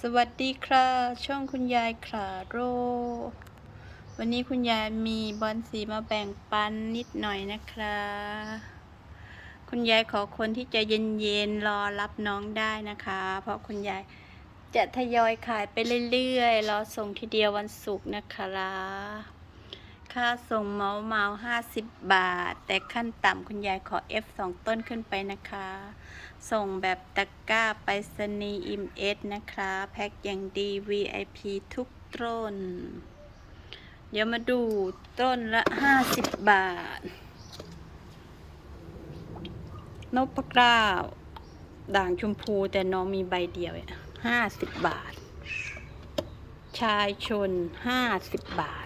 สวัสดีค่ะช่องคุณยายขาโร วันนี้คุณยายมีบอลสีมาแบ่งปันนิดหน่อยนะคะ คุณยายขอคนที่จะเย็นๆรอรับน้องได้นะคะ เพราะคุณยายจะทยอยขายไปเรื่อยๆรอส่งทีเดียววันศุกร์นะคะ ค่าส่งเมาเมาห้าสิบบาท แต่ขั้นต่ำคุณยายขอ F สองต้นขึ้นไปนะคะ ส่งแบบตะกร้าไปรษณีอิมเอสนะคะ แพ็คอย่างดี VIP ทุกต้น เดี๋ยวมาดูต้นละ50บาทนพเกล้าด่างชมพูแต่น้องมีใบเดียวห้าสิบบาท ชายชนห้าสิบบาท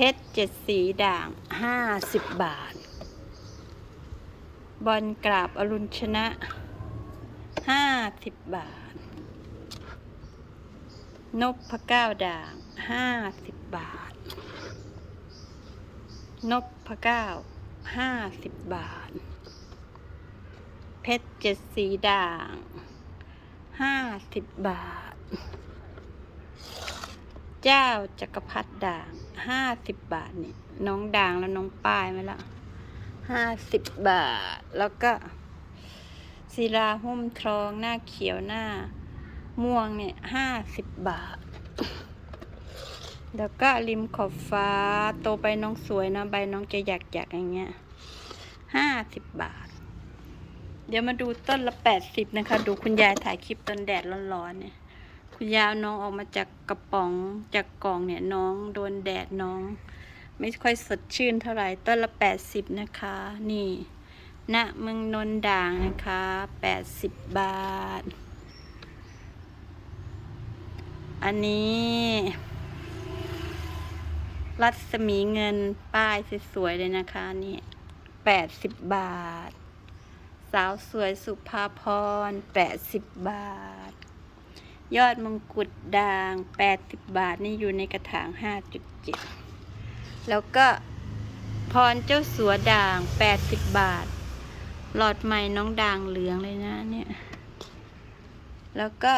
เพชรเจ็ดสีด่างห้าสิบบาท บอลกราบอรุณชนะห้าสิบบาทนพพระเก้าด่างห้าสิบบาทนพพระเก้าห้าสิบบาท เพชรเจ็ดสีด่างห้าสิบบาท เจ้าจักรพรรดิด่าง ห้าสิบบาทนี่น้องด่างแล้วน้องป้ายไหมละห้าสิบบาท แล้วก็ศิลาหุ้มทองหน้าเขียวหน้า ม่วงเนี่ยห้าสิบบาท แล้วก็ริมขอบฟ้าโตไปน้องสวยนะใบน้องจะหยักหยักๆอย่างเงี้ยห้าสิบบาท เดี๋ยวมาดูต้นละแปดสิบนะคะ ดูคุณยายถ่ายคลิปตอนแดดร้อนๆเนี่ย คุณยายเอาน้องออกมาจากกระป๋องจากกล่องเนี่ยน้องโดนแดดน้อง ไม่ค่อยสดชื่นเท่าไหร่ต้นละแปดสิบนะคะ นี่ณเมืองนนด่างนะคะแปดสิบบาท อันนี้ รัศมีเงินป้ายสวยๆเลยนะคะนี่แปดสิบบาท สาวสวยสุภาพรแปดสิบบาท ยอดมงกุฎด่างแปดสิบบาทนี่อยู่ในกระถางห้าจุดเจ็ดแล้วก็พรเจ้าสัวด่างแปดสิบบาท หลอดใหม่น้องด่างเหลืองเลยนะเนี่ย แล้วก็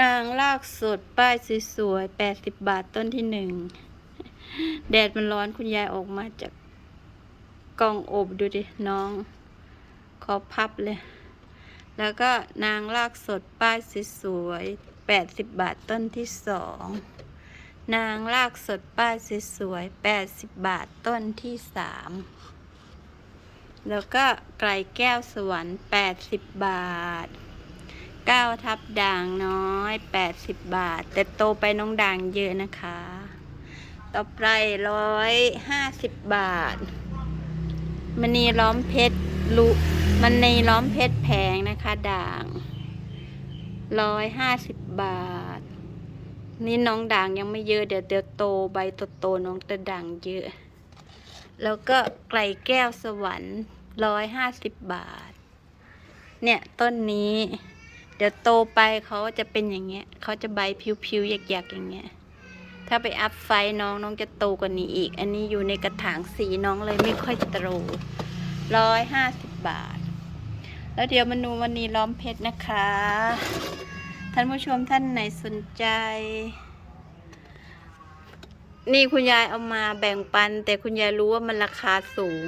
นางลากสดป้ายสวยๆแปดสิบบาทต้นที่หนึ่ง แดดมันร้อนคุณยายออกมาจากกล่องอบดูดิ น้อง ขอพับเลย แล้วก็นางลากสดป้ายสวยๆแปดสิบบาทต้นที่สองนางลากสดป้ายสวยๆแปดสิบบาทต้นที่สามแล้วก็ไก่แก้วสวรรค์แปดสิบบาทเก้าทับด่างน้อยแปดสิบบาท แต่โตไปน้องด่างเยอะนะคะ ต่อไปร้อยห้าสิบบาทมณีล้อมเพชรลุ มันในล้อมเพชรแพงนะคะ ด่างร้อยห้าสิบบาท นี่น้องด่างยังไม่เยอะเดี๋ยวเดี๋ยวโตใบโตๆน้องจะด่างเยอะ แล้วก็ไก่แก้วสวรรค์ร้อยห้าสิบบาท เนี่ยต้นนี้ เดี๋ยวโตไปเขาจะเป็นอย่างเงี้ยเขาจะใบผิวๆหยักๆอย่างเงี้ยถ้าไปอัพไฟน้องน้องจะโตกว่านี้อีก อันนี้อยู่ในกระถางสีน้องเลยไม่ค่อยโตร้อยห้าสิบบาท แล้วเดี๋ยวมาดูวันนี้ล้อมเพชรนะคะ ท่านผู้ชมท่านไหนสนใจ นี่คุณยายเอามาแบ่งปัน แต่คุณยายรู้ว่ามันราคาสูง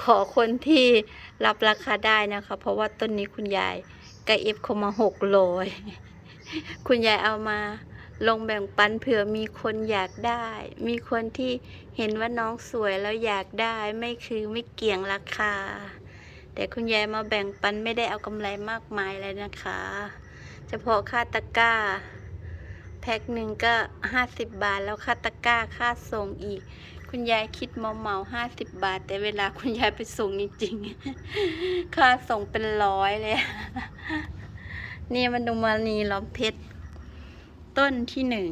ขอคนที่รับราคาได้นะคะ เพราะว่าต้นนี้คุณยายกระเอฟเขามาหกโลยคุณยายเอามาลงแบ่งปันเผื่อมีคนอยากได้ มีคนที่เห็นว่าน้องสวยแล้วอยากได้ไม่คือไม่เกี่ยงราคา แต่คุณยายมาแบ่งปันไม่ได้เอากำไรมากมายเลยนะคะ เฉพาะค่าตะกร้า แพ็คหนึ่งก็ห้าสิบบาทแล้วค่าตะกร้าค่าส่งอีก คุณยายคิดเมาเมาห้าสิบบาท แต่เวลาคุณยายไปส่งจริงๆ ค่าส่งเป็นร้อยเลย นี่มันดูมานีล้อมเพชร ต้นที่หนึ่ง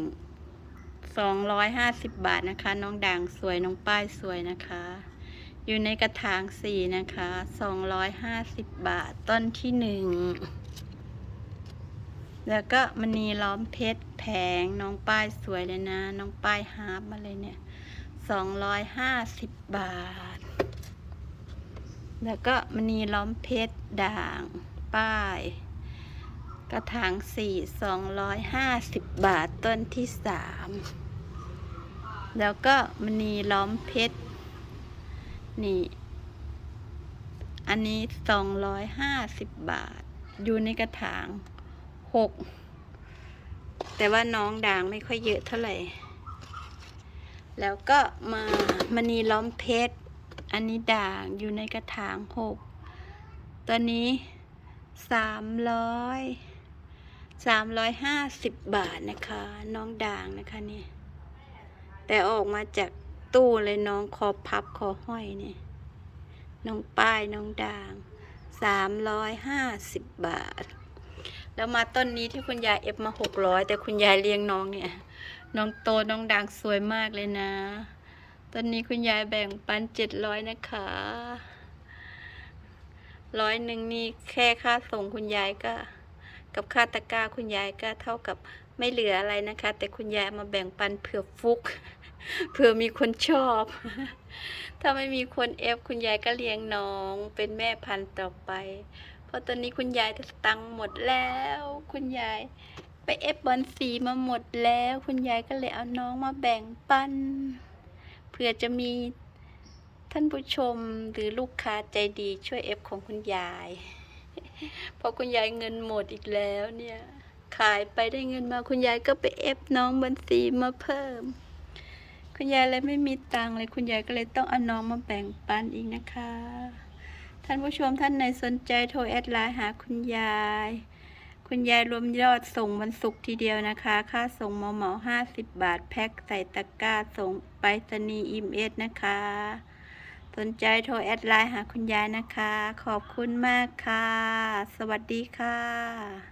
สองร้อยห้าสิบบาทนะคะ น้องด่างสวยน้องป้ายสวยนะคะ อยู่ในกระถางสี่นะคะสองร้อยห้าสิบบาทต้นที่หนึ่ง แล้วก็มณีล้อมเพชรแผงน้องป้ายสวยเลยนะ น้องป้ายฮาร์ปมาเลยเนี่ยสองร้อยห้าสิบบาท แล้วก็มณีล้อมเพชรด่างป้าย กระถางสี่สองร้อยห้าสิบบาทต้นที่สาม แล้วก็มณีล้อมเพชร นี่ อันนี้สองร้อยห้าสิบบาท อยู่ในกระถางหก แต่ว่าน้องด่างไม่ค่อยเยอะเท่าไหร่ แล้วก็มามณีล้อมเพชร อันนี้ด่างอยู่ในกระถางหก ตัวนี้สามร้อยสามร้อยห้าสิบบาทนะคะ น้องด่างนะคะนี่ แต่ออกมาจาก ตู้เลยน้องคอพับคอห้อยเนี่ยน้องป้ายน้องด่างสามร้อยห้าสิบบาท แล้วมาต้นนี้ที่คุณยายเอฟมาหกร้อยแต่คุณยายเลี้ยงน้องเนี่ย น้องโตน้องด่างสวยมากเลยนะต้นนี้คุณยายแบ่งปันเจ็ดร้อยนะคะร้อยหนึ่งนี่แค่ค่าส่งคุณยายก็ กับค่าตะกร้าคุณยายก็เท่ากับไม่เหลืออะไรนะคะ แต่คุณยายมาแบ่งปันเผื่อฟุก เผื่อมีคนชอบ ถ้าไม่มีคนเอฟคุณยายก็เลี้ยงน้อง เป็นแม่พันธุ์ต่อไป เพราะตอนนี้คุณยายตังค์หมดแล้ว คุณยาย ไปเอฟบอลสีมาหมดแล้ว คุณยายก็เลยเอาน้องมาแบ่งปันเผื่อจะมีท่านผู้ชมหรือลูกค้าใจดีช่วยเอฟของคุณยาย เพราะคุณยายเงินหมดอีกแล้วเนี่ย ขายไปได้เงินมาคุณยายก็ไปเอฟน้องบัญชีมาเพิ่ม คุณยายเลยไม่มีตังค์เลยคุณยายก็เลยต้องเอาน้องมาแบ่งปันอีกนะคะ ท่านผู้ชมท่านไหนสนใจโทรแอดไลน์หาคุณยาย คุณยายรวมยอดส่งวันศุกร์ทีเดียวนะคะ ค่าส่งหมาเหมาห้าสิบบาทแพ็คใส่ตะกร้าส่งไปรษณีย์อิมเอสนะคะ สนใจโทรแอดไลน์หาคุณยายนะคะ ขอบคุณมากค่ะ สวัสดีค่ะ